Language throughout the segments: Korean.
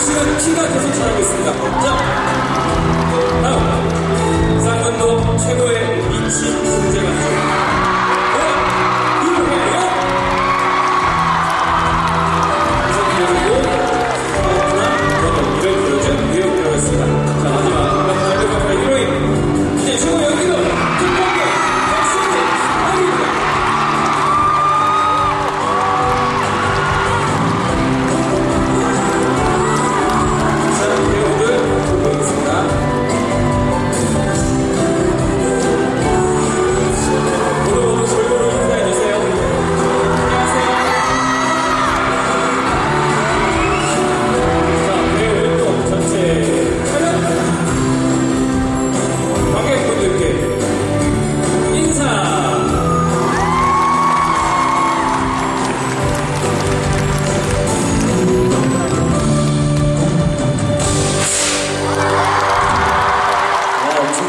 씨는 키가 계속 자라고 있습니다. 자, 다음 쌍문도 최고의 미친 존재 가수 이효해요.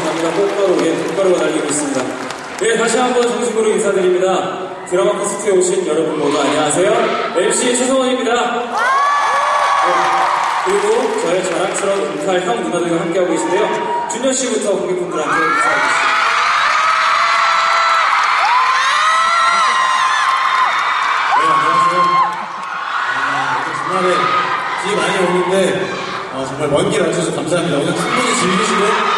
아, 엄청납니다. 꽃가루, 예, 꽃가루가 달리고 있습니다. 네, 다시 한번 정식으로 인사드립니다. 드라마 콘서트에 오신 여러분 모두 안녕하세요. MC 최성원입니다. 네, 그리고 저의 자랑스러운 은칼 형 누나들과 함께하고 계신데요. 준현 씨부터 고객분들한테 인사해주시죠. 네. 아, 주말에 비 많이 오는데 어, 정말 먼 길 와주셔서 감사합니다. 오늘 충분히 즐기시고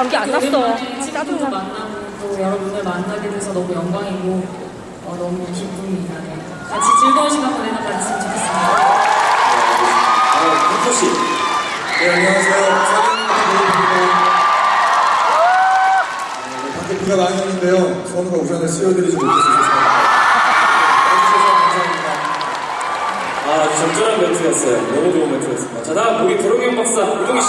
감기 안 났어. 친구도 짜증나. 만나고 또 여러분을 만나게 돼서 너무 영광이고 어, 너무 기쁩니다. 네. 같이 즐거운 시간 보내는 거 있으면 좋겠습니다. 아, 윤서 씨. 네, 안녕하세요. 밖에 비가 많이 오는데요. 선우가 우산을 씌워드리지 감사합니다. 아, 적절한 멘트였어요. 너무 좋은 멘트였습니다. 자, 다음 우리 도롱형 박사 이동희 씨.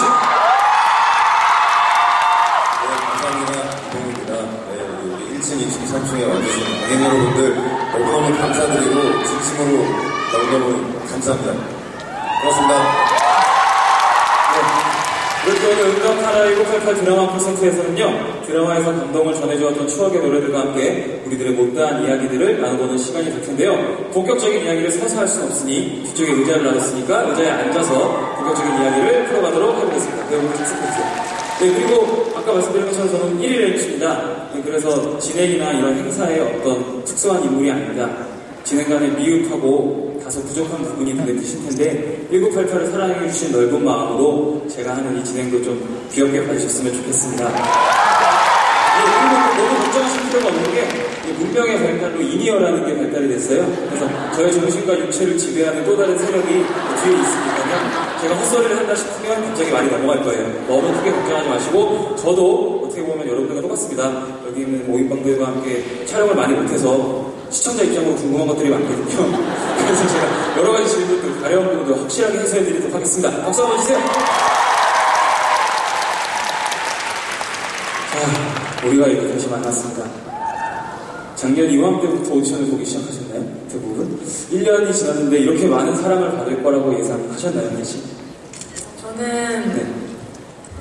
1층, 2층, 3층에 와주신 관객 여러분들 너무너무 감사드리고 진심으로 너무너무 감사합니다. 고맙습니다. 이렇게 오늘 음악 하나 1988 드라마 콘서트에서는요, 드라마에서 감동을 전해주었던 추억의 노래들과 함께 우리들의 못다한 이야기들을 나눠보는 시간이 될 텐데요. 본격적인 이야기를 서서 할 수는 없으니 뒤쪽에 의자를 놔뒀으니까 의자에 앉아서 본격적인 이야기를 풀어가도록 해보겠습니다. 배우분 축복해주세요. 네, 그리고 아까 말씀드린 것처럼 저는 1일 MC입니다. 그래서 진행이나 이런 행사의 어떤 특수한 인물이 아닙니다. 진행간에 미흡하고 다소 부족한 부분이 눈에 띄실 텐데 1988을 사랑해주신 넓은 마음으로 제가 하는 이 진행도 좀 귀엽게 봐주셨으면 좋겠습니다. 네, 너무 걱정하실 필요가 없는 게이 문명의 발달로 이니어라는 게 발달이 됐어요. 그래서 저의 정신과 육체를 지배하는 또 다른 세력이 뒤에 있으니까요. 제가 헛소리를 한다 싶으면 갑자기 말이 넘어갈 거예요. 너무 크게 걱정하지 마시고 저도 어떻게 보면 여러분들과 똑같습니다. 여기 있는 모임방들과 함께 촬영을 많이 못해서 시청자 입장으로 궁금한 것들이 많거든요. 그래서 제가 여러 가지 질문들, 가려운 부분도 확실하게 해소해드리도록 하겠습니다. 박수 한번 주세요. 자, 우리가 이렇게 다시 만났습니다. 작년 이맘때부터 오디션을 보기 시작하셨나요? 대부분? 1년이 지났는데 이렇게 많은 사랑을 받을 거라고 예상하셨나요, 혜씨 저는 네.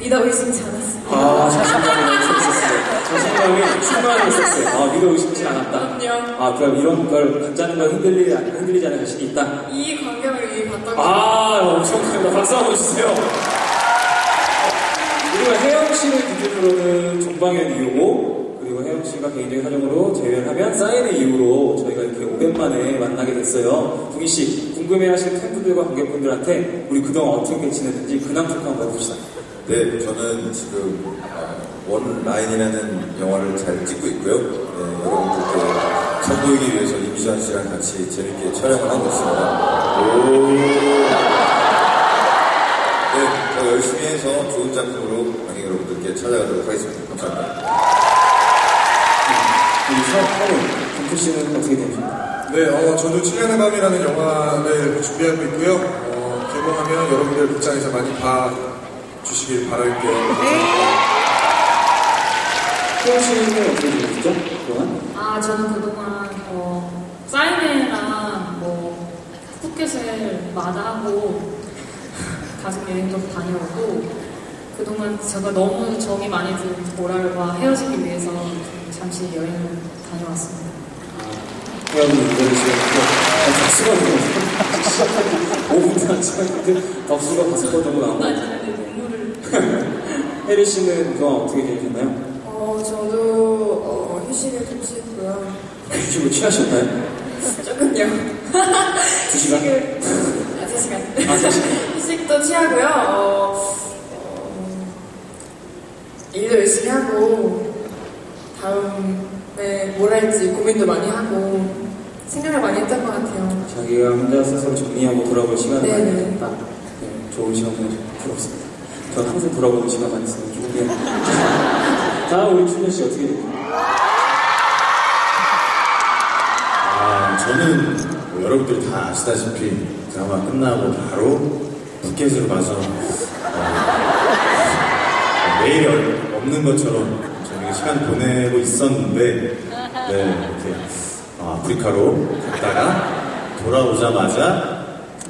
믿어 의심치 않았습니다. 아, 자신감이 있었어요. 자신감이 충만하게 있었어요. 아, 믿어 의심치 않았다. 그럼요. 아, 그럼 이런 걸 가짜는 걸 흔들리지, 않- 흔들리지 않은 자신이 있다. 이 광경을 위해 봤던 거. 아, 엄청납니다. 박수 한번 주세요. 그리고 혜영 씨를 기준으로는 종방의 이유고, 그리고 혜영 씨가 개인적인 사정으로 제외를 하면 사인의 이유로 저희가 이렇게 오랜만에 만나게 됐어요. 동희 씨, 궁금해하실 팬분들과 관객분들한테 우리 그동안 어떻게 지냈는지 근황 토크 한번 해봅시다. 네, 저는 지금 어, 원 라인이라는 영화를 잘 찍고 있고요. 네, 여러분들께 선보이기 위해서 이미전 씨랑 같이 재밌게 촬영을 하고 있습니다. 오. 네, 더 열심히 해서 좋은 작품으로 관객 여러분들께 찾아가도록 하겠습니다. 감사합니다. 우리 처음, 동표 씨는 어떻게 되십니까? 네, 어, 저도 7년의 밤이라는 영화를 준비하고 있고요. 어, 개봉하면 여러분들 극장에서 많이 봐 주시길 바랄게요. 태연 씨는 어떻게 지내셨죠? 그동안? 아, 저는 그동안 어, 사인회랑 뭐 푸켓을 마다하고 가족 여행도 다녀오고 그동안 제가 너무 정이 많이 든 보랄과 헤어지기 위해서 잠시 여행을 다녀왔습니다. 태연이 이대로 시간 덕수가 5분도 안 지났는데 덕수가 다섯 번 정도 나온 거 눈물을 혜리 씨는 그동안 어떻게 지내셨나요? 어, 저도 어, 휴식을 좀 취했고요. 휴식을 취하셨나요? 조금요. 두 시간? 아, 세 시간. 아, 세 시간. 휴식도 취하고요. 어, 어, 일도 열심히 하고 다음에 뭘 할지 고민도 많이 하고 생각을 많이 했던 것 같아요. 자기가 혼자 스스로 정리하고 돌아볼 시간을 네, 많이 네. 갖다 네, 좋은 시간 보내서 부럽습니다. 저는 항상 돌아보는 시간 많이 쓰는 좋은데 다음 우리 춘현 씨 어떻게 돼요? 아, 저는 뭐 여러분들이 다 아시다시피 드라마 끝나고 바로 푸켓으로 가서 어, 매일 얼- 없는 것처럼 시간 보내고 있었는데 네, 이렇게 어, 아프리카로 갔다가 돌아오자마자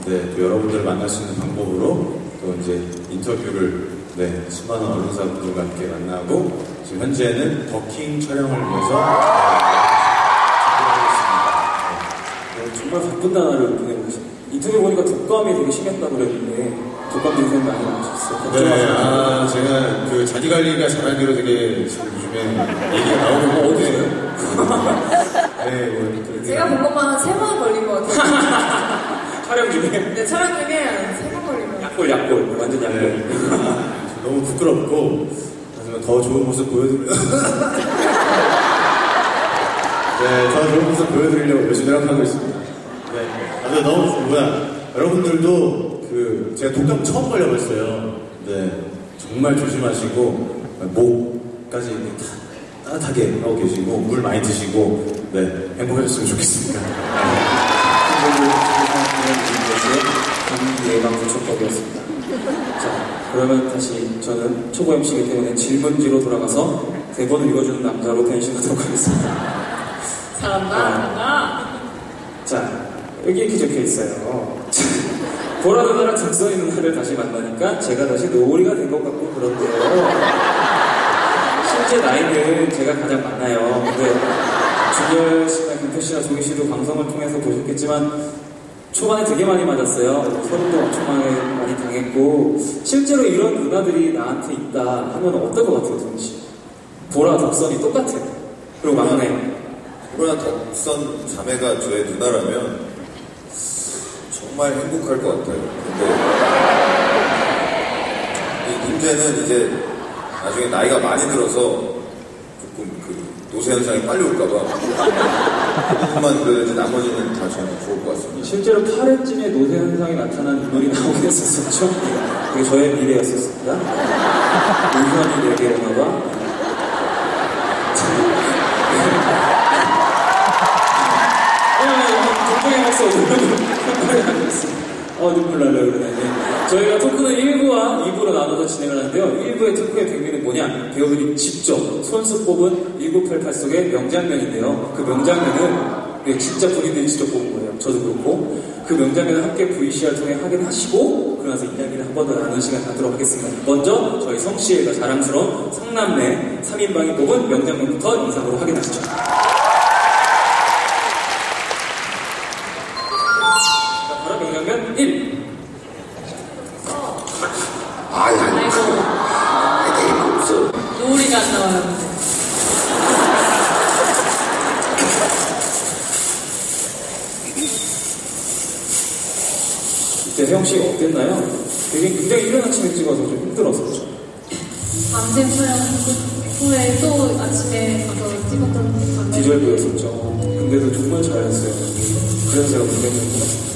네, 또 여러분들을 만날 수 있는 방법으로 또 이제 인터뷰를 네, 수많은 언론사분들과 함께 만나고 지금 현재는 더킹 촬영을 위해서 네, 정말 바쁜 나날을 보내고 계십니다. 인터뷰 보니까 독감이 되게 심했다고 그랬는데 독감 증상 많이 나오셨어요. 네, 아, 제가 그 자기 관리가 잘하기로 되게 지금 요즘에 얘기가 나오고 어, 어디서요? 네, 뭐, 이렇게 제가 본 것만 한 세 번 걸린 것 같아요. 촬영 중에 네, 촬영 중에 세 번 걸린 것 같아요. 약골 약골 완전 약골. 네, 아, 너무 부끄럽고, 하지만 더 좋은 모습 보여드리려 네, 더 좋은 모습 보여드리려고 열심히 노력하고 있습니다. 네, 아, 근데 너무, 뭐야, 여러분들도 그, 제가 독감 처음 걸려봤어요. 네, 정말 조심하시고, 목까지 따뜻하게 하고 계시고, 물 많이 드시고, 네, 행복해졌으면 좋겠습니다. 감기 예방 부처법이었습니다. 자, 그러면 다시 저는 초보 MC이기 때문에 질문지로 돌아가서 대본을 읽어주는 남자로 변신하도록 하겠습니다. 잘한다, 잘한다. 자, 여기 이렇게 적혀 있어요. 보라 누나랑 등선이 누나를 다시 만나니까 제가 다시 노을이가 된 것 같고 그런데요. 실제 나이는 제가 가장 많아요. 근데 준열 씨나 김표 씨나 조기 씨도 방송을 통해서 보셨겠지만 초반에 되게 많이 맞았어요. 서른도 엄청 많이, 많이 당했고 실제로 이런 누나들이 나한테 있다 하면 어떨 것 같아요, 동희 씨? 보라 덕선이 똑같아. 그리고 막내. 코로나 덕선 자매가 저의 누나라면 정말 행복할 것 같아요. 근데 이 문제는 이제 나중에 나이가 많이 들어서 조금 그 노쇠 현상이 빨리 올까봐 그 부분만 그래도 나머지는 다 저는 좋을 것 같습니다. 실제로 8회쯤에 노쇠 현상이 나타난 인물이 나오긴 했었었죠. 그게 저의 미래였었습니다. 우연히 내게 오나봐. 동동의 박수 어, 눈물 날려 그러네. 네. 저희가 토크는 1부와 2부로 나눠서 진행을 하는데요. 1부의 토크의 백미는 뭐냐? 배우들이 직접 손수 뽑은 1988 속의 명장면인데요. 그 명장면은 네, 진짜 본인들이 직접 뽑은 거예요. 저도 그렇고. 그 명장면을 함께 VCR 통해 확인하시고, 그러면서 이야기를 한 번 더 나누는 시간 갖도록 하겠습니다. 먼저 저희 성씨가 자랑스러운 성남매 3인방이 뽑은 명장면부터 인상으로 확인하시죠. 노을이가 안 나와요. 이때 혜영 씨가 어땠나요? 되게 굉장히 이른 아침에 찍어서 좀 힘들었었죠. 밤샘 촬영 후에 또 아침에 가서 찍었던 장면. 디젤도였었죠. 근데도 정말 잘했어요. 그래서 제가 것 같습니다.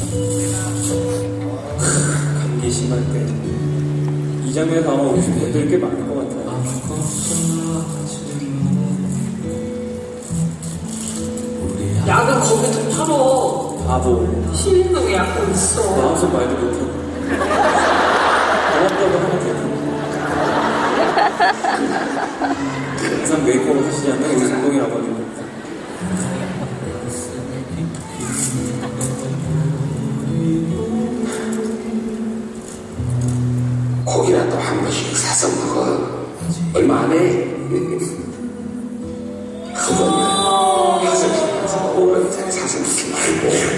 감기 심할 때. 이 장면에서 아마 오신 분들이 꽤 많은 것 같아요. 약은 거기 좀 팔어. 바보. 시민동에 약국 있어. 마음속 말도 못하고. 고맙다고 하면 되고. 항상 메이크업을 하시지 않나요? 여기 운동이라고 하죠. 고기라도 한 번씩 사서 먹어. 얼마 안 해. 그거는 500원짜리 사서 먹지 말고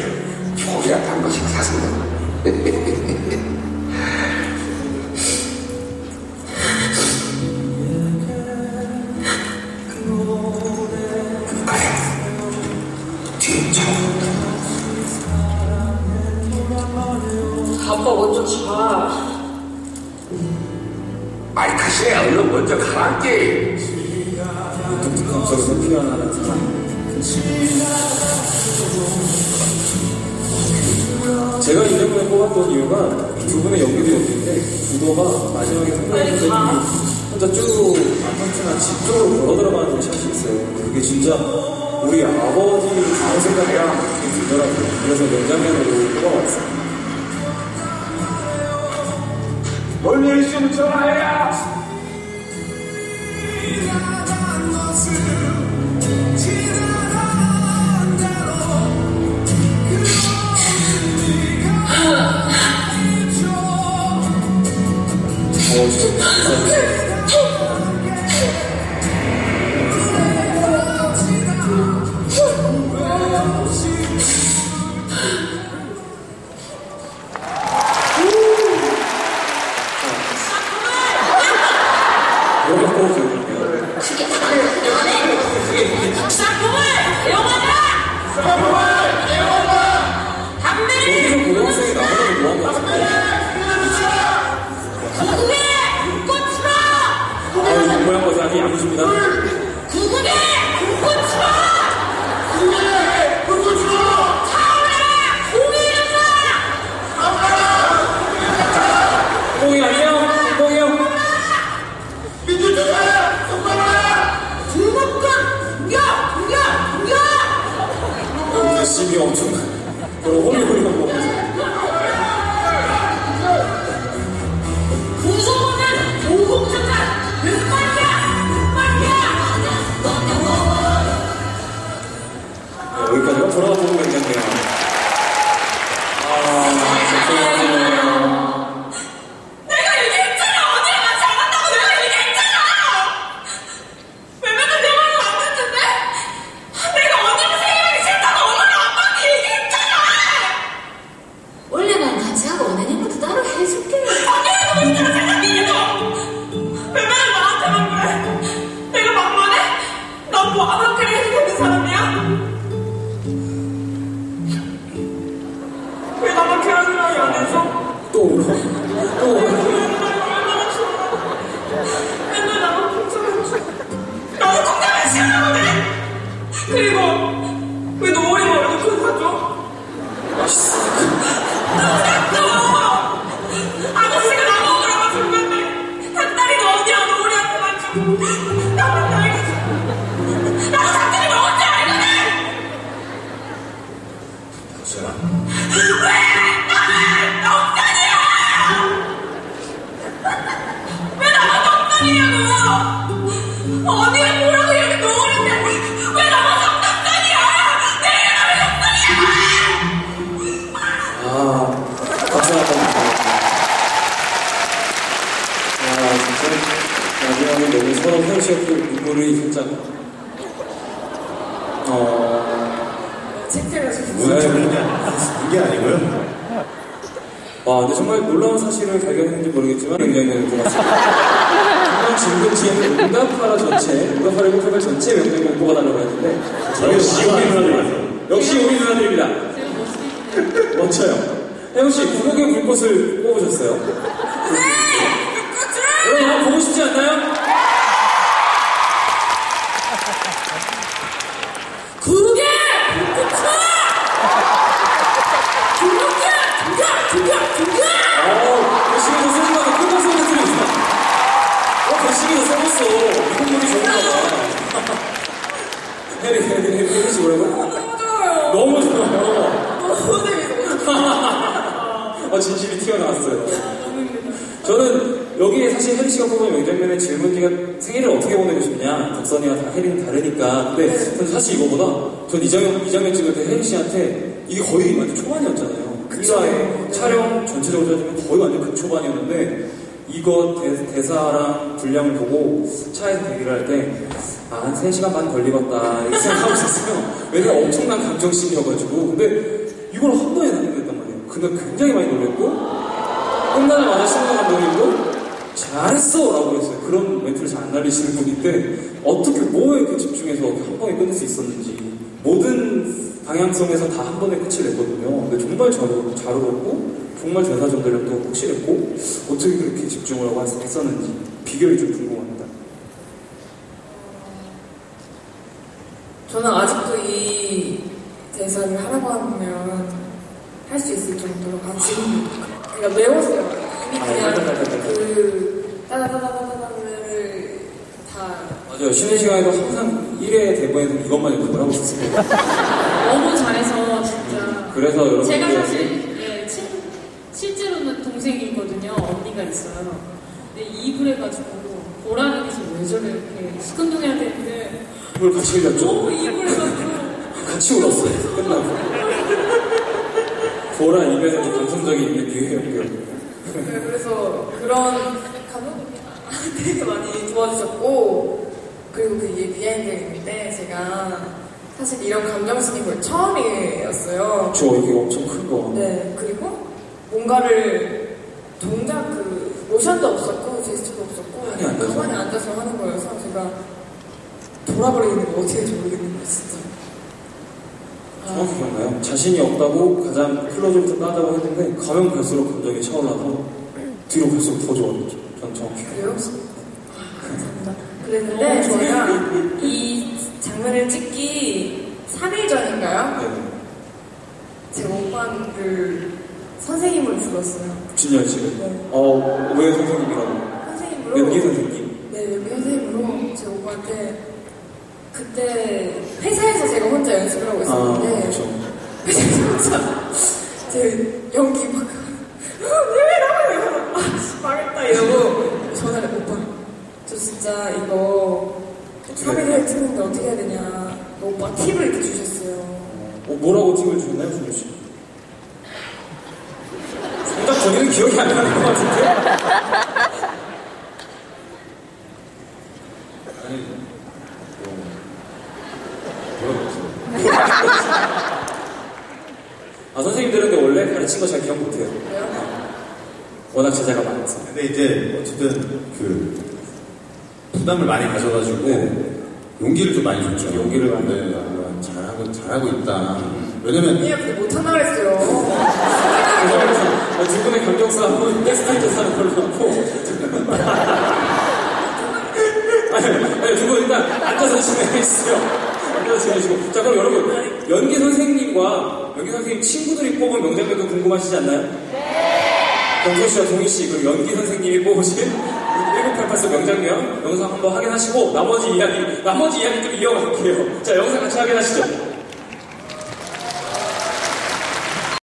아파트나 집 쪽으로 걸어 들어가는 샷이 있어요. 그게 진짜 우리 아버지 그런 생각이랑 느낌이 들더라고요. 그래서 명장면으로 뽑아봤어요. 멀리 있으면 전화해야. 어, 공격! 아 아. 마지막에 너무 서로 헤어지고 눈물이 살짝. 어. 창피해가지고. 무슨 소리냐? 이게 아니고요. 와, 근데 정말 놀라운 사실을 발견했는지 모르겠지만 굉장히 같습니다. 정말 지금까지 응답하라 전체, 응답하라 공표별 전체 명단 공보가 달라고 했는데 역시 우리 누나들이죠. 역시 우리 누나들입니다. 멋져요. 혜영 씨, 구목의 불꽃을 뽑으셨어요. 싶지 않나요? 그게 불꽃이야! 등장! 등장! 어, 배심이도 쓰지 마서 큰 박수 좀 드립니다. 어, 배심이도 써봤어. 이건 분이 좋은가 봐. 혜리, 혜리, 혜리, 혜리 씨 뭐라고? 너무 좋아요. 너무 재밌어. 어, 진심이 튀어나왔어요. 저는 여기에 사실 혜리 씨가 뽑은 명장면의 질문지가 생일을 어떻게 보내고 싶냐 덕선이와 다 혜리는 다르니까 근데 저는 사실 이거보다 전 이장면 이장면 찍을 때 혜리 씨한테 이게 거의 완전 초반이었잖아요. 그쵸. 1화에 촬영 전체적으로 따지면 거의 완전 극초반이었는데 이거 대, 사랑 분량을 보고 차에서 대기를 할 때 아, 한 3시간 반 걸리겠다 이렇게 생각하고 있었어요. 왜냐면 엄청난 감정씬이어가지고 근데 이걸 한 번에 남겼단 말이에요. 근데 굉장히 많이 놀랬고 끝나자마자 신동 감독님도 잘했어 라고 했어요. 그런 멘트를 잘 안 날리시는 분인데 어떻게 뭐에 그 집중해서 한 번에 끝낼 수 있었는지 모든 방향성에서 다 한 번에 끝을 냈거든요. 근데 정말 잘, 잘 울었고 정말 대사 전달력도 확실했고 어떻게 그렇게 집중을 하고 했- 했었는지 비결이 좀 궁금합니다. 저는 아직도 이 대사를 하라고 하면 할 수 있을 정도로 아 지금 그러니까 외웠어요. 이미 아, 그냥. 그 따다다다다다를 다 맞아요. 쉬는 시간에도 항상 1회 대본에서 이것만 연습을 하고 있었습니다. 너무 잘해서 진짜. 그래서 여러분들 제가 사실 예, 친, 실제로는 동생이 있거든요. 언니가 있어요. 근데 입을 해가지고 보라는 게왜 저래 이렇게 시큰둥해야 되는데 이걸 같이 흘렸죠. 너무 입을 해가지고 같이 울었어요. 끝나고. 보라 입에서 좀 감성적인 입의 기회였고요. 네, 그래서 그런 되게 많이 도와주셨고 그리고 그 이게 비하인드 인데 제가 사실 이런 감정신이 거의 처음이었어요. 저 이게 엄청 큰 거. 네 그리고 뭔가를 동작 그 모션도 없었고 제스처도 없었고 가만히 앉아서. 하는 거여서 제가 돌아버리는데 어떻게 될지 모르겠는 진짜. 정확히 기억나요? 자신이 없다고 가장 클로즈부터 따자고 했는데 가면 갈수록 감정이 차올라서 뒤로 갈수록 더 좋아졌죠. 전 정확히. 그래요? 감사합니다. 그랬는데 저희가 이 장면을 찍기 3일 전인가요? 네. 제 오빠를 선생님으로 불렀어요. 진열 씨는? 네. 어, 왜 선생님이라고? 선생님으로. 연기 선생님. 네, 연기 선생님으로 제 오빠한테 그때 회사에서 제가 혼자 연습을 하고 아, 있었는데 그렇죠. 회사에서 혼자 제 연기 막 아, 왜 이러고 아, 망했다 이러고 전화를 오빠 저 진짜 이거 3일을 찍는데 어떻게 해야 되냐 오빠 팁을 이렇게 주셨어요. 어, 뭐라고 팁을 주셨나요, 진열 씨? 정작 본인은 기억이 안 나는 것 같은데? 아니, 뭐, 뭐라고 했어요? 아, 선생님들은 근데 원래 가르친 거잘 기억 못해요. 워낙 제자가 많아서. 근데 이제 어쨌든 그 부담을 많이 가져가지고 용기를 좀 많이 줬죠. 용기를 많이 네, 아, 잘하고 잘하고 있다. 왜냐면 그게 못한다 그랬어요. 두 분의 감정 싸움은 백스테이지 사는 걸로 하고. 아니, 아니, 두분 일단 앉아서 진행해주세요. 앉아서 진행해주시고. 자, 그럼 여러분, 연기 선생님과 연기 선생님 친구들이 뽑은 명장면도 궁금하시지 않나요? 네! 경서 씨와 동희 씨, 그리고 연기 선생님이 뽑으신 1988서 명장면 영상 한번 확인하시고, 나머지 이야기, 나머지 이야기 좀 이어갈게요. 자, 영상 같이 확인하시죠.